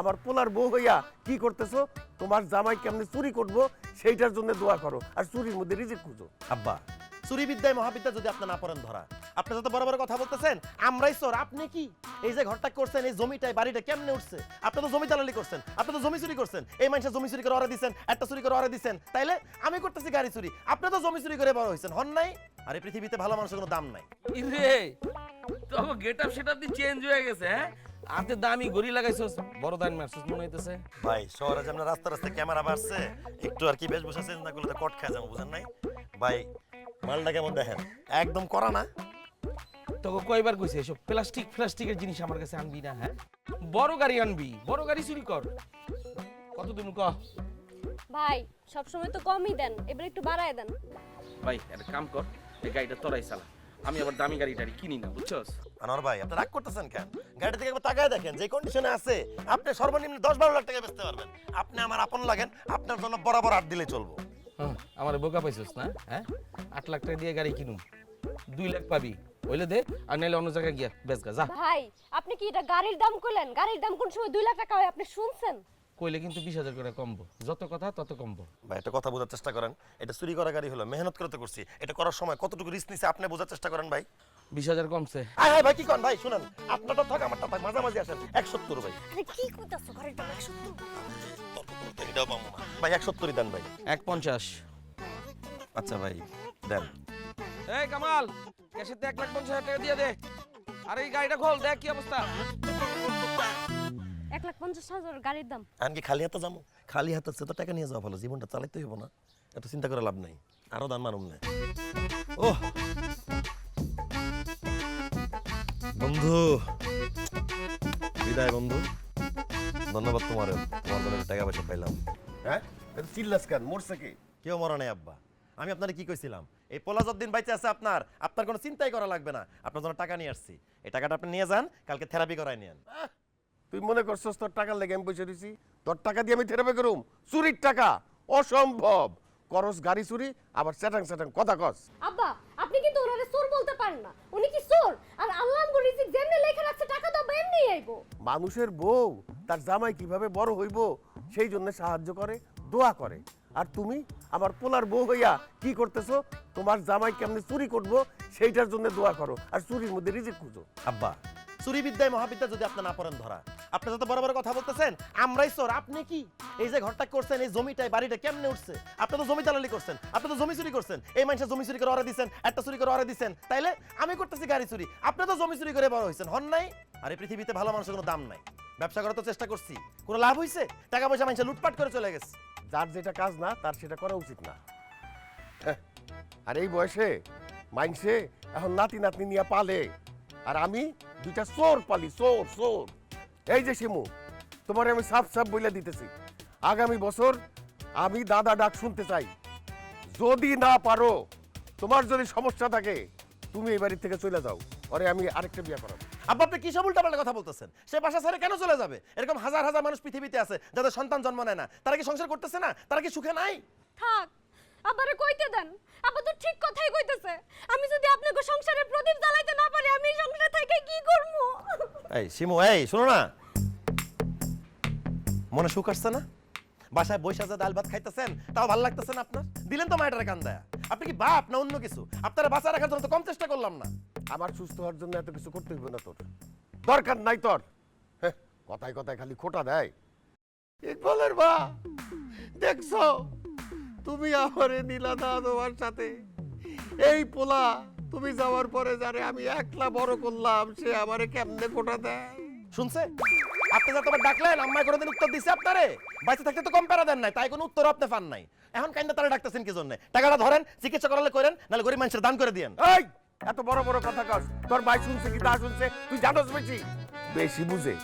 আমার পোলার বউ হইয়া কি করতেছো? তোমার জামাই কেমনে চুরি করব? সেইটার জন্য দোয়া করো। আর চুরির মধ্যে রিজিক খুঁজো। আব্বা চুরি বিদ্যায় মহাবিদ্যা যদি আপনি না পড়েন ধরা। আপনি যত বড় বড় কথা বলতেছেন আমরাই চোর। আপনি কি? এই যে ঘরটা করছেন এই জমিটাই বাড়িটা কেমনে উঠছে? আপনি তো জমি দালালি করছেন আপনি তো জমি চুরি করছেন। এই মানুষের জমি চুরি করে অরা দিচ্ছেন একটা চুরি করে অরা দিচ্ছেন তাইলে আমি করতেছি গাড়ি চুরি। আপনি তো জমি চুরি করে বড় হয়েছেন হন নাই? আর এই পৃথিবীতে ভালো মানুষের কোনো দাম নাই। ইরে তো গেট আপ সেট দিয়ে চেঞ্জ হয়ে গেছে হ্যাঁ? হাতে দামি ঘড়ি লাগাইছস বড় দান মারছস মনে হইতেছে। ভাই শহরে যেমন রাস্তা রাস্তায় ক্যামেরা বাড়ছে একটু আর কি বেশভূষা চেঞ্জ না করলে তো কট খায় যাব বুঝেন নাই? ভাই মালটা কেমন দেখেন? একদম করা না? তোকে কয়বার কইছে এসব প্লাস্টিক প্লাস্টিকের জিনিস আমার কাছে আনবি না হ্যাঁ? বড় গাড়ি আনবি বড় গাড়ি চুরি কর। কত তুমি ক? ভাই সবসময় তো কমই দেন এবার একটু বাড়ায় দেন। ভাই একটা কাম কর এই গাড়িটা তোরাই চালা। আমি আবার দামি গাড়ি টাড়ি কিনি না বুঝছস? আনোয়ার ভাই আপনি রাগ করতেছেন কেন? গাড়ি থেকে একবার তাকায় দেখেন যে কন্ডিশনে আছে আপনি সর্বনিম্ন দশ বারো লাখ টাকা বেচতে পারবেন। আপনি আমার আপন লাগেন আপনার জন্য বরাবর আট দিলে চলবো। আমার বোকা পাইছস না হ্যাঁ? আট লাখ টাকা দিয়ে গাড়ি কিনুম দুই লাখ পাবি হইলে দে আর নাইলে অন্য জায়গায় গিয়া বেচ গা যা। ভাই আপনি কি এটা গাড়ির দাম করলেন গাড়ির দাম কোন সময় দুই লাখ টাকা হয় আপনি শুনছেন? কইলে কিন্তু বিশ হাজার করে কমবো। যত কথা তত কমবো। ভাই একটা কথা বোঝার চেষ্টা করেন। এটা চুরি করা গাড়ি হলো মেহনত করতে করছি। এটা করার সময় কতটুকু রিস্ক নিছে আপনি বোঝার চেষ্টা করেন ভাই? বিশ হাজার কমছে। হায় ভাই কি করেন ভাই শুনেন আপনারটা থাক আমারটা থাক মাঝামাঝি আসেন। এক সত্তর ভাই। আরে কি গাড়ির দাম 170 তর্ক এটাও পাবো না। ভাই এক সত্তরই দেন ভাই। এক পঞ্চাশ। আচ্ছা ভাই দেন। এই কামাল ক্যাশেতে এক লাখ পঞ্চাশ হাজার টাকা দিয়ে দে। আর এই গাড়িটা খোল দেখ কি অবস্থা। এক লাখ পঞ্চাশ হাজার গাড়ির দাম। আমি কি খালি হাতে যাব। খালি হাতে সে তো টাকা নিয়ে যাওয়া ভালো জীবনটা চালাইতে হইব না। এত চিন্তা করে লাভ নাই। আরও দান মারুম না। ও বন্ধু বিদায় বন্ধু। ধন্যবাদ তোমার তোমার জন্য টাকা পয়সা পাইলাম। হ্যাঁ? চিল্লাস কেন? মরছে কি? কেউ মরা নাই আব্বা। আমি আপনারে কি কইছিলাম? এই পোলা যতদিন বাইচে আছে আপনার। আপনার কোনো চিন্তাই করা লাগবে না। আপনার জন্য টাকা নিয়ে আসছি। এই টাকাটা আপনি নিয়ে যান কালকে থেরাপি করাই নিয়েন। তুই মনে করছস তোর টাকার লেগে আমি বসে রয়েছি তোর টাকা দিয়ে আমি থেরাপি করুম? চুরির টাকা? অসম্ভব। করস গাড়ি চুরি আবার চ্যাটাং চ্যাটাং কথা কস। আব্বা আপনি কিন্তু ওনারে চোর বলতে পারেন না। উনি কি চোর? আর আল্লাহ আমগো রিজিক যেমনি লেখা রাখছে টাকা তো এমনি আইবো। মানুষের বউ তার জামাই কীভাবে বড় হইব সেই জন্য সাহায্য করে দোয়া করে। আর তুমি আমার পোলার বউ হইয়া কি করতেছো? তোমার জামাই কেমনে চুরি করব সেইটার জন্য দোয়া করো। আর চুরির মধ্যে রিজিক খুঁজো। আব্বা চুরি বিদ্যায় মহাবিদ্যা যদি আপনি না পড়েন ধরা। আপনি যত বড় বড় কথা বলতেছেন আমরাই চোর। আপনি কি? এই যে ঘরটা করছেন এই জমিটাই বাড়িটা কেমনে উঠছে? আপনি তো জমি দালালি করছেন আপনি তো জমি চুরি করছেন। এই মানুষের জমি চুরি করে অরা দিচ্ছেন একটা চুরি করে অরা দিচ্ছেন তাইলে আমি করতেছি গাড়ি চুরি। আপনি তো জমি চুরি করে বড় হয়েছেন হন নাই? আর এই পৃথিবীতে ভালো মানুষের কোনো দাম নাই। ব্যবসা করার তো চেষ্টা করছি। কোনো লাভ হয়েছে টাকা পয়সা মানুষের লুটপাট করে চলে গেছে। যার যেটা কাজ না তার সেটা করা উচিত না। হ্যাঁ, আর এই বয়সে মাইনসে এখন নাতি নাতনি নিয়ে পালে। আর আমি দুইটা চোর পালি চোর চোর। এই যে শিমু তোমার আমি সাফ সাফ বইলে দিতেছি। আগামী বছর আমি দাদা ডাক শুনতে চাই। যদি না পারো তোমার যদি সমস্যা থাকে তুমি এই বাড়ি থেকে চলে যাও। পরে আমি আরেকটা বিয়ে করাবো। আব্বা আপনি কি সব উল্টাপাল্টা কথা বলতেছেন? সে বাসা ছেড়ে কেন চলে যাবে? এরকম হাজার হাজার মানুষ পৃথিবীতে আছে যাদের সন্তান জন্ম নেয় না। তারা কি সংসার করতেছে না? তারা কি সুখে নাই? থাক আবারে কইতে দেন। আব্বা তো ঠিক কথাই কইতেছে। আমি যদি আপনাকে সংসারে প্রদীপ জ্বালাইতে এই, শিমু, এই, শোনো না। মনে সুখ আসছে না? বাসায় বৈশা যা ডাল ভাত খাইতেছেন, তাও ভালো লাগতেছে না আপনার? দিলেন তো মায়ের কান দেয়া। আপনি কি বাপ না অন্য কিছু? আপনারা বাঁচা রাখার জন্য তো কম চেষ্টা করলাম না। আমার সুস্থ হওয়ার জন্য এত কিছু করতে হইবে না তোর। দরকার নাই তোর। কথায় কথায় খালি খোটা দেয়। ইকবালের বা দেখছ? তুমি আমারে নিলা না তোমার সাথে। এই পোলা তুমি যাওয়ার পরে যারে আমি একলা বড় করলাম সে আমারে কেমনে খোটা দেয়? শুনছে? আপনি যা তোমার ডাকলেন আম্মাই কোনোদিন উত্তর দিছে আপনারে? বাইসে থাকতে তো কম প্যারা দেন নাই তাই কোনো উত্তর আপনি পান নাই। এখন কাইন্দা তারা ডাকতেছেন কি জন্য? টাকাটা ধরেন চিকিৎসা করালে করেন নাহলে গরিব মানুষের দান করে দিয়েন। এই এত বড় বড় কথা কস। তোর ভাই শুনছে কি তা শুনছে? তুই জানোস বেশি? বেশি বুঝে।